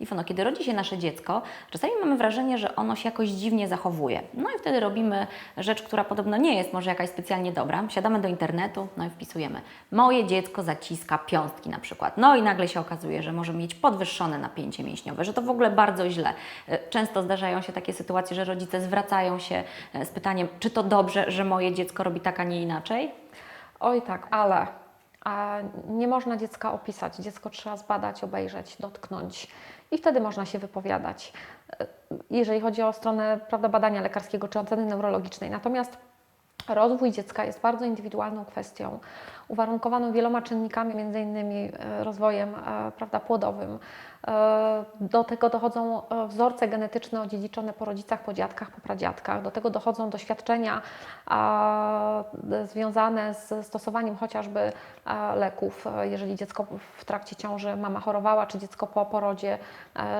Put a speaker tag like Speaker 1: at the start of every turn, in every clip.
Speaker 1: Iwono, kiedy rodzi się nasze dziecko, czasami mamy wrażenie, że ono się jakoś dziwnie zachowuje. No i wtedy robimy rzecz, która podobno nie jest może jakaś specjalnie dobra. Siadamy do internetu, no i wpisujemy moje dziecko zaciska piąstki na przykład. No i nagle się okazuje, że może mieć podwyższone napięcie mięśniowe, że to w ogóle bardzo źle. E, Często zdarzają się takie sytuacje, że rodzice zwracają się e, z pytaniem, czy to dobrze, że moje dziecko robi tak, a nie inaczej?
Speaker 2: Oj tak, ale a nie można dziecka opisać. Dziecko trzeba zbadać, obejrzeć, dotknąć i wtedy można się wypowiadać. E, Jeżeli chodzi o stronę prawda, badania lekarskiego czy oceny neurologicznej. Natomiast rozwój dziecka jest bardzo indywidualną kwestią, uwarunkowaną wieloma czynnikami, między innymi e, rozwojem e, prawda, płodowym. E, Do tego dochodzą wzorce genetyczne odziedziczone po rodzicach, po dziadkach, po pradziadkach. Do tego dochodzą doświadczenia związane z stosowaniem chociażby leków. Jeżeli dziecko w trakcie ciąży mama chorowała, czy dziecko po porodzie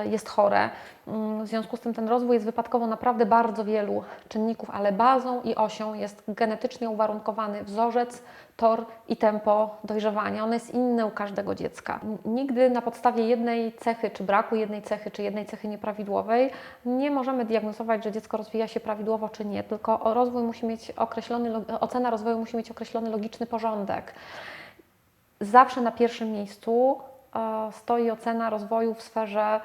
Speaker 2: jest chore. Mm, W związku z tym ten rozwój jest wypadkowo naprawdę bardzo wielu czynników, ale bazą i osią jest genetycznie uwarunkowany wzorzec, tor i tempo dojrzewania. Ono jest inne u każdego dziecka. Nigdy na podstawie jednej cechy, czy braku jednej cechy, czy jednej cechy nieprawidłowej nie możemy diagnozować, że dziecko rozwija się prawidłowo, czy nie, tylko rozwój musi mieć określony, ocena rozwoju musi mieć określony logiczny porządek. Zawsze na pierwszym miejscu e, stoi ocena rozwoju w sferze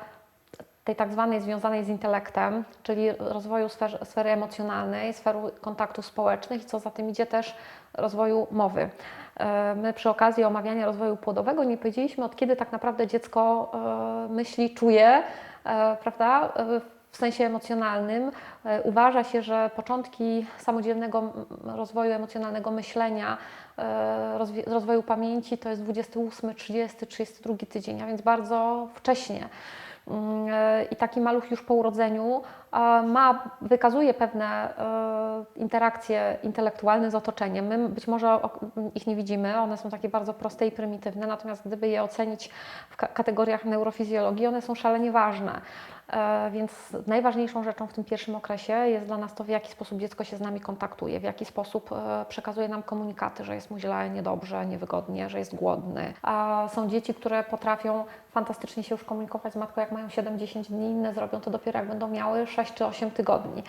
Speaker 2: tej tak zwanej związanej z intelektem, czyli rozwoju sfery, sfery emocjonalnej, sfery kontaktów społecznych i co za tym idzie też rozwoju mowy. E, My przy okazji omawiania rozwoju płodowego nie powiedzieliśmy, od kiedy tak naprawdę dziecko e, myśli, czuje, e, prawda? W sensie emocjonalnym uważa się, że początki samodzielnego rozwoju emocjonalnego myślenia, rozwoju pamięci to jest 28, 30, 32 tydzień, a więc bardzo wcześnie. Mm, e, I taki maluch już po urodzeniu ma, wykazuje pewne e, interakcje intelektualne z otoczeniem. My być może ich nie widzimy, one są takie bardzo proste i prymitywne, natomiast gdyby je ocenić w ka- kategoriach neurofizjologii, one są szalenie ważne. E, Więc najważniejszą rzeczą w tym pierwszym okresie jest dla nas to, w jaki sposób dziecko się z nami kontaktuje, w jaki sposób e, przekazuje nam komunikaty, że jest mu źle, niedobrze, niewygodnie, że jest głodny. A są dzieci, które potrafią fantastycznie się już komunikować z matką, jak mają 7-10 dni, inne zrobią to dopiero jak będą miały 6 czy 8 tygodni.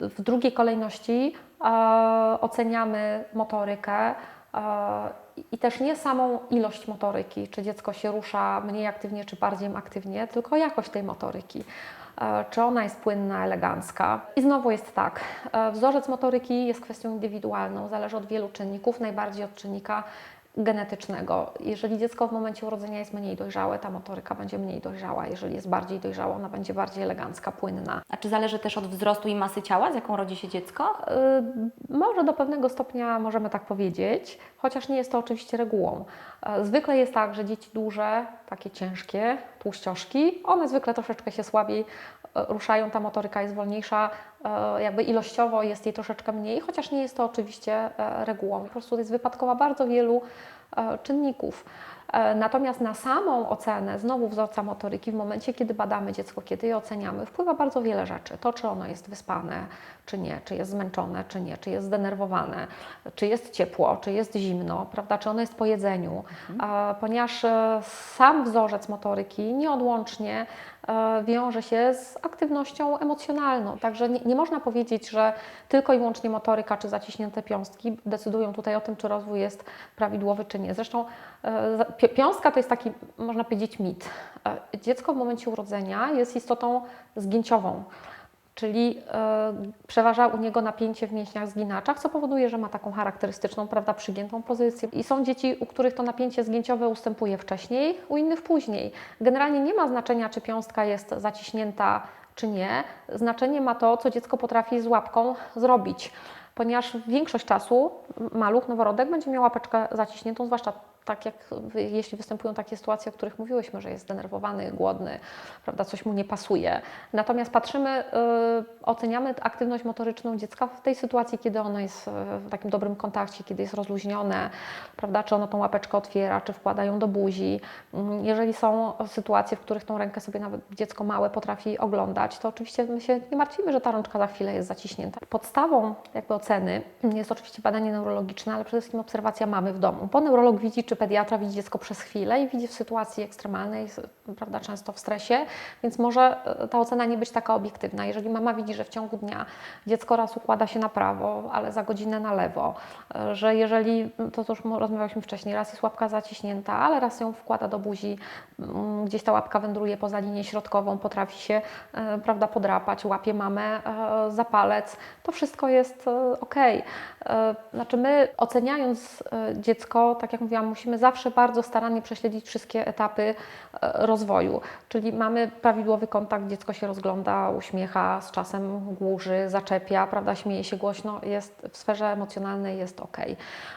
Speaker 2: W drugiej kolejności e, oceniamy motorykę. I też nie samą ilość motoryki, czy dziecko się rusza mniej aktywnie, czy bardziej aktywnie, tylko jakość tej motoryki. E, Czy ona jest płynna, elegancka? I znowu jest tak. e, Wzorzec motoryki jest kwestią indywidualną, zależy od wielu czynników, najbardziej od czynnika genetycznego. Jeżeli dziecko w momencie urodzenia jest mniej dojrzałe, ta motoryka będzie mniej dojrzała. Jeżeli jest bardziej dojrzała, ona będzie bardziej elegancka, płynna.
Speaker 1: A czy zależy też od wzrostu i masy ciała, z jaką rodzi się dziecko?
Speaker 2: Y, Może do pewnego stopnia możemy tak powiedzieć, chociaż nie jest to oczywiście regułą. E, Zwykle jest tak, że dzieci duże, takie ciężkie, tłuścioszki, one zwykle troszeczkę się słabiej ruszają, ta motoryka jest wolniejsza, e, jakby ilościowo jest jej troszeczkę mniej, chociaż nie jest to oczywiście e, regułą. Po prostu jest wypadkowa bardzo wielu e, czynników. Natomiast na samą ocenę znowu wzorca motoryki w momencie, kiedy badamy dziecko, kiedy je oceniamy, wpływa bardzo wiele rzeczy. To, czy ono jest wyspane, czy nie, czy jest zmęczone, czy nie, czy jest zdenerwowane, czy jest ciepło, czy jest zimno, prawda, czy ono jest po jedzeniu, A, ponieważ sam wzorzec motoryki nieodłącznie wiąże się z aktywnością emocjonalną. Także nie, nie można powiedzieć, że tylko i wyłącznie motoryka czy zaciśnięte piąstki decydują tutaj o tym, czy rozwój jest prawidłowy, czy nie. Zresztą e, piąstka to jest taki, można powiedzieć, mit. E, Dziecko w momencie urodzenia jest istotą zgięciową. Czyli e, przeważa u niego napięcie w mięśniach zginaczach, co powoduje, że ma taką charakterystyczną, prawda, przygiętą pozycję. I są dzieci, u których to napięcie zgięciowe ustępuje wcześniej, u innych później. Generalnie nie ma znaczenia, czy piąstka jest zaciśnięta, czy nie. Znaczenie ma to, co dziecko potrafi z łapką zrobić. Ponieważ większość czasu maluch, noworodek będzie miał łapeczkę zaciśniętą, zwłaszcza tak jak jeśli występują takie sytuacje, o których mówiłyśmy, że jest zdenerwowany, głodny, prawda, coś mu nie pasuje. Natomiast patrzymy, y, oceniamy aktywność motoryczną dziecka w tej sytuacji, kiedy ono jest y, w takim dobrym kontakcie, kiedy jest rozluźnione, prawda, czy ono tą łapeczkę otwiera, czy wkłada ją do buzi. Mm, Jeżeli są sytuacje, w których tą rękę sobie nawet dziecko małe potrafi oglądać, to oczywiście my się nie martwimy, że ta rączka za chwilę jest zaciśnięta. Podstawą jakby oceny jest oczywiście badanie neurologiczne, ale przede wszystkim obserwacja mamy w domu, bo neurolog widzi, czy czy pediatra widzi dziecko przez chwilę i widzi w sytuacji ekstremalnej, prawda, często w stresie, więc może e, ta ocena nie być taka obiektywna. Jeżeli mama widzi, że w ciągu dnia dziecko raz układa się na prawo, ale za godzinę na lewo, e, że jeżeli, to już rozmawialiśmy wcześniej, raz jest łapka zaciśnięta, ale raz ją wkłada do buzi, mm, gdzieś ta łapka wędruje poza linię środkową, potrafi się e, prawda, podrapać, łapie mamę za palec, to wszystko jest ok. Znaczy my oceniając dziecko, tak jak mówiłam, musimy zawsze bardzo starannie prześledzić wszystkie etapy e, rozwoju, czyli mamy prawidłowy kontakt, dziecko się rozgląda, uśmiecha, z czasem głuży, zaczepia, prawda, śmieje się głośno, jest w sferze emocjonalnej jest ok.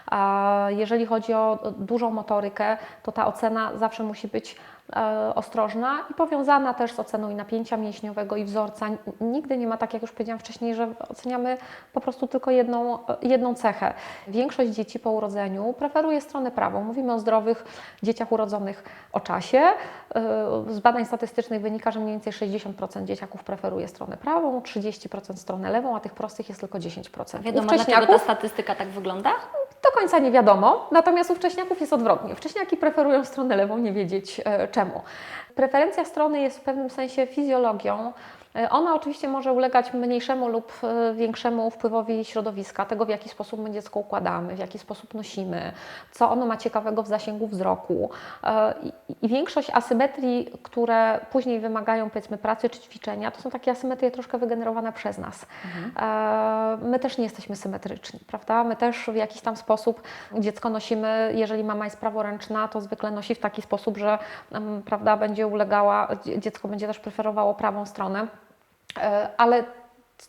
Speaker 2: A jeżeli chodzi o dużą motorykę, to ta ocena zawsze musi być ostrożna i powiązana też z oceną i napięcia mięśniowego i wzorca. Nigdy nie ma tak, jak już powiedziałam wcześniej, że oceniamy po prostu tylko jedną, e, jedną cechę. Większość dzieci po urodzeniu preferuje stronę prawą. Mówimy o zdrowych dzieciach urodzonych o czasie. E, Z badań statystycznych wynika, że mniej więcej 60% dzieciaków preferuje stronę prawą, 30% stronę lewą, a tych prostych jest tylko 10%. U
Speaker 1: Wiadomo, dlaczego ta statystyka tak wygląda?
Speaker 2: Do końca nie wiadomo, natomiast u wcześniaków jest odwrotnie. Wcześniaki preferują stronę lewą, nie wiedzieć e, czemu. Preferencja strony jest w pewnym sensie fizjologią. E, Ona oczywiście może ulegać mniejszemu lub e, większemu wpływowi środowiska, tego w jaki sposób my dziecko układamy, w jaki sposób nosimy, co ono ma ciekawego w zasięgu wzroku. E, I, większość asymetrii, które później wymagają powiedzmy pracy czy ćwiczenia, to są takie asymetrie troszkę wygenerowane przez nas. E, My też nie jesteśmy symetryczni, prawda? My też w jakiś tam sposób dziecko nosimy, jeżeli mama jest praworęczna, to zwykle nosi w taki sposób, że prawda, będzie ulegała, dzie- dziecko będzie też preferowało prawą stronę. E, Ale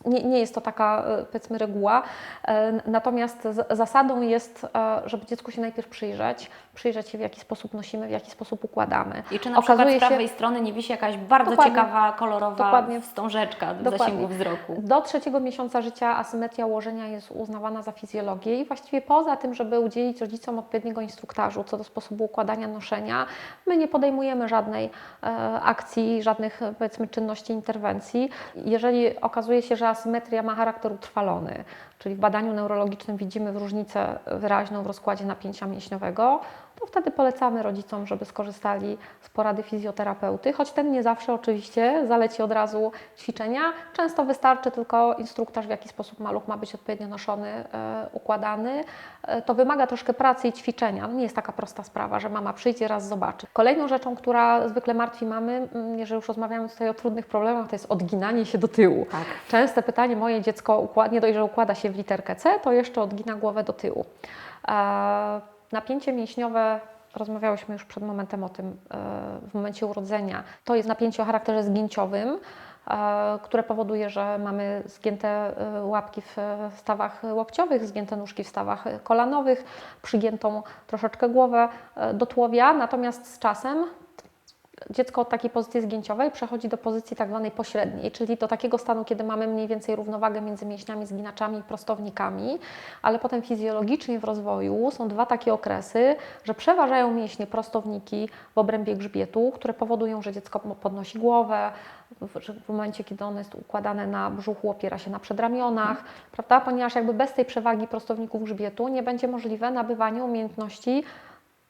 Speaker 2: nie, nie jest to taka, e, powiedzmy, reguła. E, Natomiast zasadą jest, żeby dziecku się najpierw przyjrzeć, przyjrzeć się, w jaki sposób nosimy, w jaki sposób układamy.
Speaker 1: I czy na przykład
Speaker 2: Okazuje
Speaker 1: z
Speaker 2: się-
Speaker 1: prawej strony nie wisi jakaś bardzo
Speaker 2: Dokładnie.
Speaker 1: ciekawa, kolorowa
Speaker 2: Dokładnie.
Speaker 1: wstążeczka w
Speaker 2: Dokładnie.
Speaker 1: zasięgu wzroku?
Speaker 2: Do trzeciego miesiąca życia asymetria ułożenia jest uznawana za fizjologię i właściwie poza tym, żeby udzielić rodzicom odpowiedniego instruktażu co do sposobu układania noszenia, my nie podejmujemy żadnej e, akcji, żadnych powiedzmy czynności, interwencji. Jeżeli okazuje się, że asymetria ma charakter utrwalony, czyli w badaniu neurologicznym widzimy różnicę wyraźną w rozkładzie napięcia mięśniowego, to wtedy polecamy rodzicom, żeby skorzystali z porady fizjoterapeuty, choć ten nie zawsze oczywiście zaleci od razu ćwiczenia. Często wystarczy tylko instruktaż, w jaki sposób maluch ma być odpowiednio noszony, e, układany. E, to wymaga troszkę pracy i ćwiczenia. No nie jest taka prosta sprawa, że mama przyjdzie raz zobaczy. Kolejną rzeczą, która zwykle martwi mamy, mm, jeżeli już rozmawiamy tutaj o trudnych problemach, to jest odginanie się do tyłu.
Speaker 1: Tak.
Speaker 2: Częste pytanie, moje dziecko nie dość, że układa się w literkę C, to jeszcze odgina głowę do tyłu. E, napięcie mięśniowe, rozmawiałyśmy już przed momentem o tym e, w momencie urodzenia, to jest napięcie o charakterze zgięciowym, e, które powoduje, że mamy zgięte e, łapki w stawach łokciowych, zgięte nóżki w stawach kolanowych, przygiętą troszeczkę głowę do tułowia, natomiast z czasem dziecko od takiej pozycji zgięciowej przechodzi do pozycji tak zwanej pośredniej, czyli do takiego stanu, kiedy mamy mniej więcej równowagę między mięśniami, zginaczami i prostownikami, ale potem fizjologicznie w rozwoju są dwa takie okresy, że przeważają mięśnie prostowniki w obrębie grzbietu, które powodują, że dziecko podnosi głowę, że w momencie, kiedy ono jest układane na brzuchu, opiera się na przedramionach, prawda? Ponieważ jakby bez tej przewagi prostowników grzbietu nie będzie możliwe nabywanie umiejętności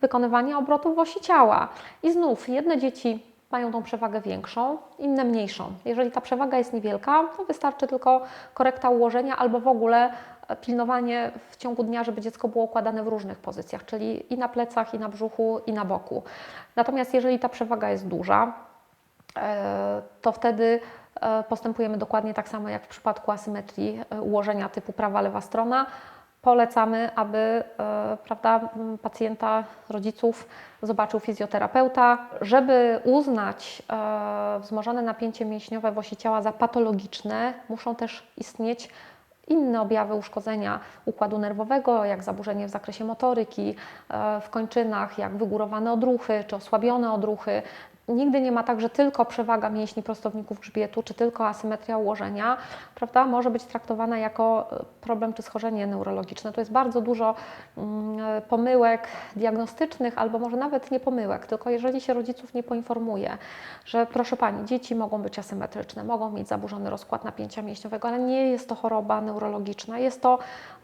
Speaker 2: wykonywania obrotów w osi ciała. I znów jedne dzieci mają tą przewagę większą, inne mniejszą. Jeżeli ta przewaga jest niewielka, to wystarczy tylko korekta ułożenia albo w ogóle e, pilnowanie w ciągu dnia, żeby dziecko było układane w różnych pozycjach, czyli i na plecach, i na brzuchu, i na boku. Natomiast jeżeli ta przewaga jest duża, e, to wtedy e, postępujemy dokładnie tak samo jak w przypadku asymetrii ułożenia typu prawa-lewa strona. Polecamy, aby e, prawda, pacjenta, rodziców zobaczył fizjoterapeuta, żeby uznać e, wzmożone napięcie mięśniowe w osi ciała za patologiczne, muszą też istnieć inne objawy uszkodzenia układu nerwowego, jak zaburzenie w zakresie motoryki, e, w kończynach, jak wygórowane odruchy czy osłabione odruchy. Nigdy nie ma tak, że tylko przewaga mięśni prostowników grzbietu, czy tylko asymetria ułożenia, prawda, może być traktowana jako e, problem czy schorzenie neurologiczne. To jest bardzo dużo mm, e, pomyłek diagnostycznych, albo może nawet nie pomyłek, tylko jeżeli się rodziców nie poinformuje, że proszę Pani, dzieci mogą być asymetryczne, mogą mieć zaburzony rozkład napięcia mięśniowego, ale nie jest to choroba neurologiczna, jest to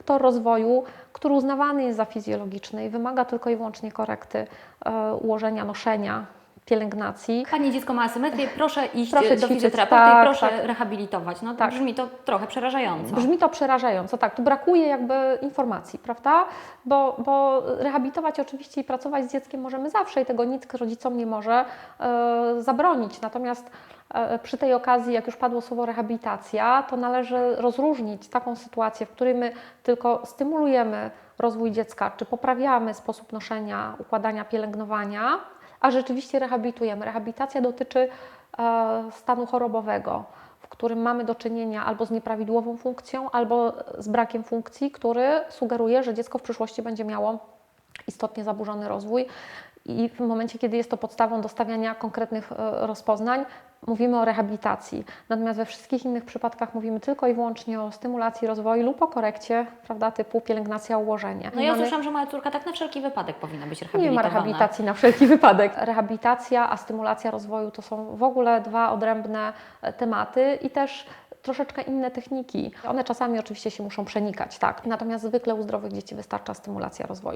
Speaker 2: to rozwoju, który uznawany jest za fizjologiczny i wymaga tylko i wyłącznie korekty e, ułożenia, noszenia, pielęgnacji.
Speaker 1: Pani dziecko ma asymetrię, proszę iść
Speaker 2: Proszę
Speaker 1: do fizjoterapeuty
Speaker 2: tak,
Speaker 1: i proszę
Speaker 2: tak.
Speaker 1: rehabilitować. No
Speaker 2: Tak.
Speaker 1: brzmi to trochę przerażająco.
Speaker 2: Brzmi to przerażająco, tak, tu brakuje jakby informacji, prawda? Bo, bo rehabilitować oczywiście i pracować z dzieckiem możemy zawsze i tego nikt rodzicom nie może e, zabronić. Natomiast e, przy tej okazji, jak już padło słowo rehabilitacja, to należy rozróżnić taką sytuację, w której my tylko stymulujemy rozwój dziecka, czy poprawiamy sposób noszenia, układania, pielęgnowania, a rzeczywiście rehabilitujemy. Rehabilitacja dotyczy e, stanu chorobowego w którym mamy do czynienia albo z nieprawidłową funkcją, albo z brakiem funkcji, który sugeruje, że dziecko w przyszłości będzie miało istotnie zaburzony rozwój. I w momencie, kiedy jest to podstawą do stawiania konkretnych e, rozpoznań, mówimy o rehabilitacji. Natomiast we wszystkich innych przypadkach mówimy tylko i wyłącznie o stymulacji rozwoju lub o korekcie, prawda, typu pielęgnacja, ułożenie.
Speaker 1: No ja
Speaker 2: Mamy-
Speaker 1: usłyszałam, że moja córka tak na wszelki wypadek powinna być
Speaker 2: nie
Speaker 1: rehabilitowana.
Speaker 2: ma rehabilitacji na wszelki wypadek. Rehabilitacja, a stymulacja rozwoju to są w ogóle dwa odrębne e, tematy i też troszeczkę inne techniki. One czasami oczywiście się muszą przenikać, tak. Natomiast zwykle u zdrowych dzieci wystarcza stymulacja rozwoju.